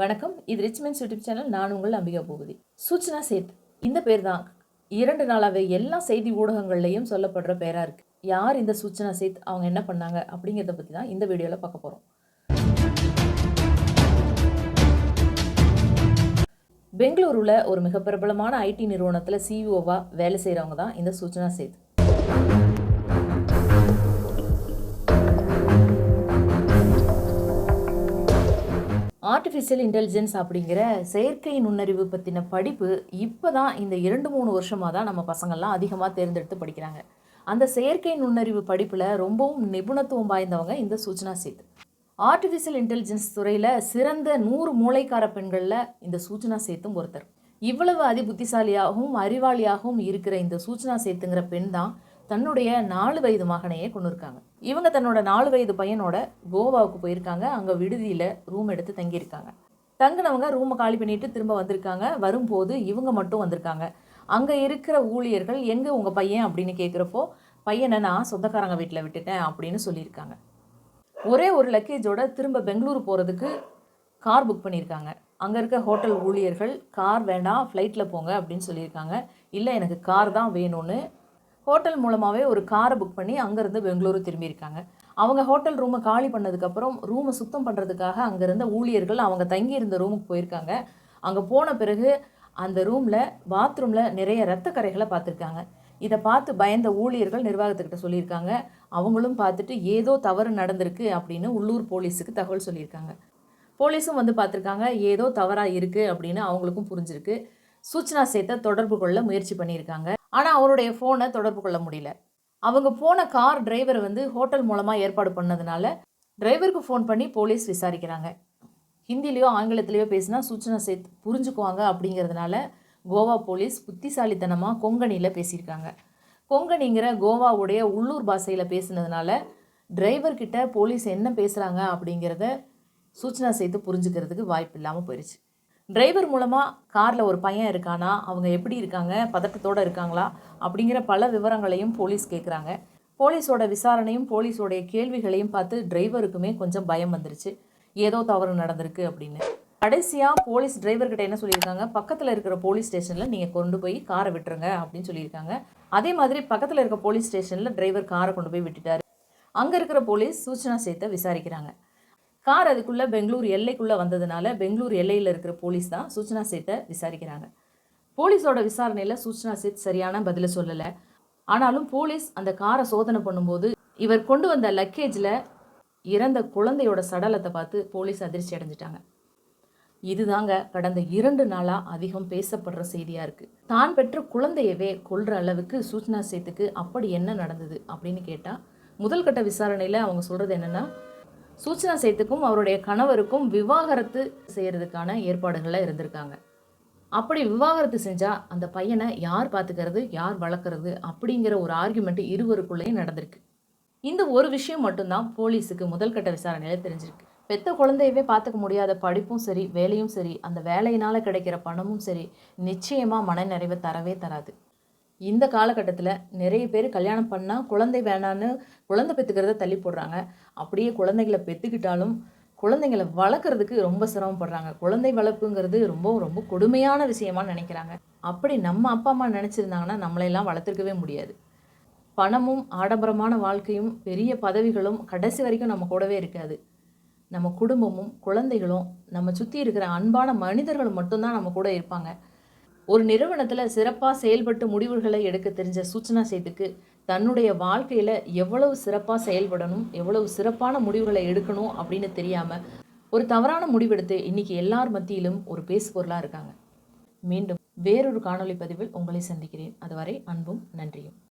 வணக்கம். இது ரிச்மென்ஸ் YouTube channel நான் உங்கள் அம்பிகா பூபதி. சூச்சனா சேத். இந்த பேர் தான் இரண்டு நாளாகவே எல்லா செய்தி ஊடகங்கள்லையும் சொல்லப்படுற பேராக இருக்குது யார் இந்த சூச்சனா சேத்? அவங்க என்ன பண்ணாங்க? அப்படிங்கிறத பற்றி தான் இந்த வீடியோவில் பார்க்க போகிறோம் பெங்களூருவில் ஒரு மிக பிரபலமான ஐடி நிறுவனத்தில் சிஇஓவாக வேலை செய்கிறவங்க தான் இந்த சூச்சனா சேத். ஆர்டிஃபிஷியல் இன்டெலிஜென்ஸ் அப்படிங்கிற செயற்கை நுண்ணறிவு பற்றின படிப்பு இப்போ தான் இந்த இரண்டு மூணு வருஷமாக தான் நம்ம பசங்கள்லாம் அதிகமாக தேர்ந்தெடுத்து படிக்கிறாங்க. அந்த செயற்கை நுண்ணறிவு படிப்பில் ரொம்பவும் நிபுணத்துவம் வாய்ந்தவங்க இந்த சூச்சனா சேத். ஆர்டிஃபிஷியல் இன்டெலிஜென்ஸ் துறையில் சிறந்த நூறு மூளைக்கார பெண்களில் இந்த சூச்சனா சேத்தும் ஒருத்தர். இவ்வளவு அதி புத்திசாலியாகவும் அறிவாளியாகவும் இருக்கிற இந்த சூச்சனா சேத்துங்கிற பெண் தான் தன்னுடைய நாலு வயது மகனையே கொண்டு இருக்காங்க இவங்க தன்னோட நாலு வயது பையனோட கோவாவுக்கு போயிருக்காங்க. அங்கே விடுதியில் ரூம் எடுத்து தங்கியிருக்காங்க. தங்கினவங்க ரூமை காலி பண்ணிட்டு திரும்ப வந்திருக்காங்க. வரும்போது இவங்க மட்டும் வந்திருக்காங்க. அங்கே இருக்கிற ஊழியர்கள் எங்கே உங்கள் பையன்? அப்படின்னு கேட்குறப்போ பையனை நான் சொந்தக்காரங்க வீட்டில் விட்டுட்டேன் அப்படின்னு சொல்லியிருக்காங்க. ஒரே ஒரு லக்கேஜோட திரும்ப பெங்களூர் போகிறதுக்கு கார் புக் பண்ணியிருக்காங்க. அங்கே இருக்க ஹோட்டல் ஊழியர்கள் கார் வேண்டாம் ஃப்ளைட்டில் போங்க அப்படின்னு சொல்லியிருக்காங்க. இல்லை எனக்கு கார் தான் வேணும்னு ஹோட்டல் மூலமாகவே ஒரு காரை புக் பண்ணி அங்கேருந்து பெங்களூரு திரும்பியிருக்காங்க. அவங்க ஹோட்டல் ரூமை காலி பண்ணதுக்கப்புறம் ரூமை சுத்தம் பண்ணுறதுக்காக அங்கே இருந்த ஊழியர்கள் அவங்க தங்கி இருந்த ரூமுக்கு போயிருக்காங்க. அங்கே போன பிறகு அந்த ரூமில் பாத்ரூமில் நிறைய ரத்த கரைகளை பார்த்துருக்காங்க. இதை பார்த்து பயந்த ஊழியர்கள் நிர்வாகத்துக்கிட்ட சொல்லியிருக்காங்க. அவங்களும் பார்த்துட்டு ஏதோ தவறு நடந்திருக்கு அப்படின்னு உள்ளூர் போலீஸுக்கு தகவல் சொல்லியிருக்காங்க. போலீஸும் வந்து பார்த்துருக்காங்க ஏதோ தவறாக இருக்குது அப்படின்னு அவங்களுக்கும் புரிஞ்சிருக்கு. சூச்சனா சேத்த தொடர்பு கொள்ள முயற்சி பண்ணியிருக்காங்க. ஆனால் அவருடைய ஃபோனை தொடர்பு கொள்ள முடியல. அவங்க போன கார் டிரைவர் வந்து ஹோட்டல் மூலமாக ஏற்பாடு பண்ணதுனால டிரைவருக்கு ஃபோன் பண்ணி போலீஸ் விசாரிக்கிறாங்க. ஹிந்திலேயோ ஆங்கிலத்திலேயோ பேசினா சூச்சனை சேர்த்து புரிஞ்சுக்குவாங்க அப்படிங்கிறதுனால கோவா போலீஸ் புத்திசாலித்தனமாக கொங்கணியில் பேசியிருக்காங்க. கொங்கணிங்கிற கோவாவுடைய உள்ளூர் பாஷையில் பேசினதுனால டிரைவர்கிட்ட போலீஸ் என்ன பேசுகிறாங்க அப்படிங்கிறத சூச்சனா சேர்த்து புரிஞ்சுக்கிறதுக்கு வாய்ப்பு இல்லாமல் போயிடுச்சு டிரைவர் மூலமாக காரில் ஒரு பையன் இருக்கானா? அவங்க எப்படி இருக்காங்க? பதட்டத்தோடு இருக்காங்களா? அப்படிங்கிற பல விவரங்களையும் போலீஸ் கேட்குறாங்க போலீஸோட விசாரணையும் போலீஸோடைய கேள்விகளையும் பார்த்து டிரைவருக்குமே கொஞ்சம் பயம் வந்துருச்சு. ஏதோ தவறு நடந்திருக்கு அப்படின்னு. கடைசியாக போலீஸ் டிரைவர்கிட்ட என்ன சொல்லியிருக்காங்க? பக்கத்தில் இருக்கிற போலீஸ் ஸ்டேஷனில் நீங்கள் கொண்டு போய் காரை விட்டுருங்க அப்படின்னு சொல்லியிருக்காங்க. அதே மாதிரி பக்கத்தில் இருக்க போலீஸ் ஸ்டேஷனில் டிரைவர் காரை கொண்டு போய் விட்டுட்டார். அங்கே இருக்கிற போலீஸ் சூச்சனா சேர்த்த விசாரிக்கிறாங்க. கார் அதுக்குள்ளே பெங்களூர் எல்லைக்குள்ளே வந்ததுனால பெங்களூர் எல்லையில் இருக்கிற போலீஸ் தான் சூச்சனா சேத்தை விசாரிக்கிறாங்க. போலீஸோட விசாரணையில் சூச்சனா சேத் சரியான பதிலை சொல்லலை. ஆனாலும் போலீஸ் அந்த காரை சோதனை பண்ணும்போது இவர் கொண்டு வந்த லக்கேஜில் இறந்த குழந்தையோட சடலத்தை பார்த்து போலீஸ் அதிர்ச்சி அடைஞ்சிட்டாங்க. இதுதாங்க கடந்த இரண்டு நாளாக அதிகம் பேசப்படுற செய்தியாக இருக்குது தான் பெற்ற குழந்தையவே கொள்கிற அளவுக்கு சூச்சனா சேத்துக்கு அப்படி என்ன நடந்தது அப்படின்னு கேட்டால் முதல் கட்ட விசாரணையில் அவங்க சொல்கிறது என்னென்னா சூச்சனா சேத்துக்கும் அவருடைய கணவருக்கும் விவாகரத்து செய்கிறதுக்கான ஏற்பாடுகளில் இருந்திருக்காங்க. அப்படி விவாகரத்து செஞ்சால் அந்த பையனை யார் பார்த்துக்கிறது யார் வளர்க்குறது அப்படிங்கிற ஒரு ஆர்குமெண்ட் இருவருக்குள்ளேயும் நடந்திருக்கு. இந்த ஒரு விஷயம் மட்டும்தான் போலீஸுக்கு முதல் கட்ட விசாரணையில் தெரிஞ்சிருக்கு. பெத்த குழந்தையவே பார்த்துக்க முடியாத படிப்பும் சரி வேலையும் சரி அந்த வேலையினால் கிடைக்கிற பணமும் சரி நிச்சயமாக மனநிறைவை தரவே தராது. இந்த காலகட்டத்தில் நிறைய பேர் கல்யாணம் பண்ணால் குழந்தை வேணான்னு குழந்தை பெற்றுக்கிறத தள்ளி போடுறாங்க. அப்படியே குழந்தைகளை பெற்றுக்கிட்டாலும் குழந்தைங்களை வளர்க்குறதுக்கு ரொம்ப சிரமப்படுறாங்க. குழந்தை வளர்ப்புங்கிறது ரொம்ப ரொம்ப கொடுமையான விஷயமா நினைக்கிறாங்க. அப்படி நம்ம அப்பா அம்மா நினச்சிருந்தாங்கன்னா நம்மளையெல்லாம் வளர்த்துருக்கவே முடியாது. பணமும் ஆடம்பரமான வாழ்க்கையும் பெரிய பதவிகளும் கடைசி வரைக்கும் நம்ம கூடவே இருக்காது. நம்ம குடும்பமும் குழந்தைகளும் நம்ம சுற்றி இருக்கிற அன்பான மனிதர்கள் மட்டும்தான் நம்ம கூட இருப்பாங்க. ஒரு நிறுவனத்தில் சிறப்பாக செயல்பட்டு முடிவுகளை எடுக்க தெரிஞ்ச சூச்சனா சேத்துக்கு தன்னுடைய வாழ்க்கையில் எவ்வளவு சிறப்பாக செயல்படணும் எவ்வளவு சிறப்பான முடிவுகளை எடுக்கணும் அப்படின்னு தெரியாமல் ஒரு தவறான முடிவெடுத்து இன்னைக்கு எல்லார் மத்தியிலும் ஒரு பேசு பொருளாக இருக்காங்க. மீண்டும் வேறொரு காணொளி பதிவில் உங்களை சந்திக்கிறேன். அதுவரை அன்பும் நன்றியும்.